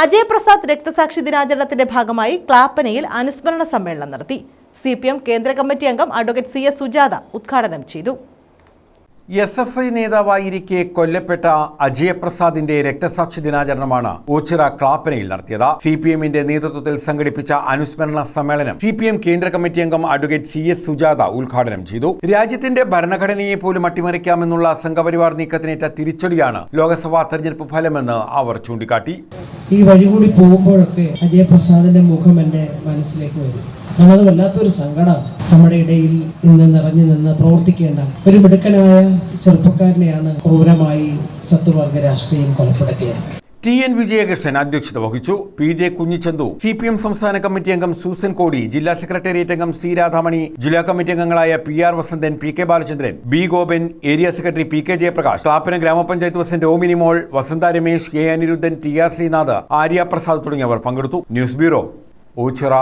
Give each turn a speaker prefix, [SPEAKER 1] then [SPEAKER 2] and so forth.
[SPEAKER 1] അജയ് പ്രസാദ് രക്തസാക്ഷി ദിനാചരണത്തിന്റെ ഭാഗമായി ക്ലാപ്പനയിൽ അനുസ്മരണ സമ്മേളനം നടത്തി. സി പി എം കേന്ദ്ര കമ്മിറ്റി അംഗം അഡ്വക്കേറ്റ് സി എസ് സുജാത ഉദ്ഘാടനം ചെയ്തു.
[SPEAKER 2] എസ് എഫ് ഐ നേതാവായിരിക്കെ കൊല്ലപ്പെട്ട അജയപ്രസാദിന്റെ രക്തസാക്ഷി ദിനാചരണമാണ് ഓച്ചിറ ക്ലാപ്പനയിൽ നടത്തിയത്. സി പി എമ്മിന്റെ നേതൃത്വത്തിൽ സംഘടിപ്പിച്ച അനുസ്മരണ സമ്മേളനം സി പി എം കേന്ദ്ര കമ്മിറ്റി അംഗം അഡ്വക്കേറ്റ് സി എസ് സുജാത ഉദ്ഘാടനം ചെയ്തു. രാജ്യത്തിന്റെ ഭരണഘടനയെ പോലും അട്ടിമറിക്കാമെന്നുള്ള സംഘപരിവാർ നീക്കത്തിനേറ്റ തിരിച്ചടിയാണ് ലോക്സഭാ തെരഞ്ഞെടുപ്പ് ഫലമെന്ന് അവർ ചൂണ്ടിക്കാട്ടി.
[SPEAKER 3] ഈ വഴി കൂടി പോകുമ്പോഴൊക്കെ അജയപ്രസാദിന്റെ മുഖം എന്റെ മനസ്സിലേക്ക് വരും. നമ്മളത് വല്ലാത്തൊരു സങ്കടം. നമ്മുടെ ഇടയിൽ ഇന്ന് നിറഞ്ഞു നിന്ന് പ്രവർത്തിക്കേണ്ട ഒരു മിടുക്കനായ ചെറുപ്പക്കാരനെയാണ് ക്രൂരമായി ശത്രുവർഗ രാഷ്ട്രീയം കൊലപ്പെടുത്തിയത്.
[SPEAKER 2] ടി എൻ വിജയകൃഷ്ണൻ അധ്യക്ഷത വഹിച്ചു. P J Kunhichanthu C P M സംസ്ഥാന കമ്മിറ്റി അംഗം സൂസൻ കോടി ജില്ലാ സെക്രട്ടേറിയറ്റ് അംഗം സി രാധാമണി ജില്ലാ കമ്മിറ്റി അംഗങ്ങളായ P R Vasanthan P K Balachandran B Gopan area secretary P K Jayaprakash Clappana grama panchayat president Omini Mol Vasantha Ramesh K Aniruddhan T R Sreenath Arya Prasad തുടങ്ങിയവർ പങ്കെടുത്തു. News bureau Ochira.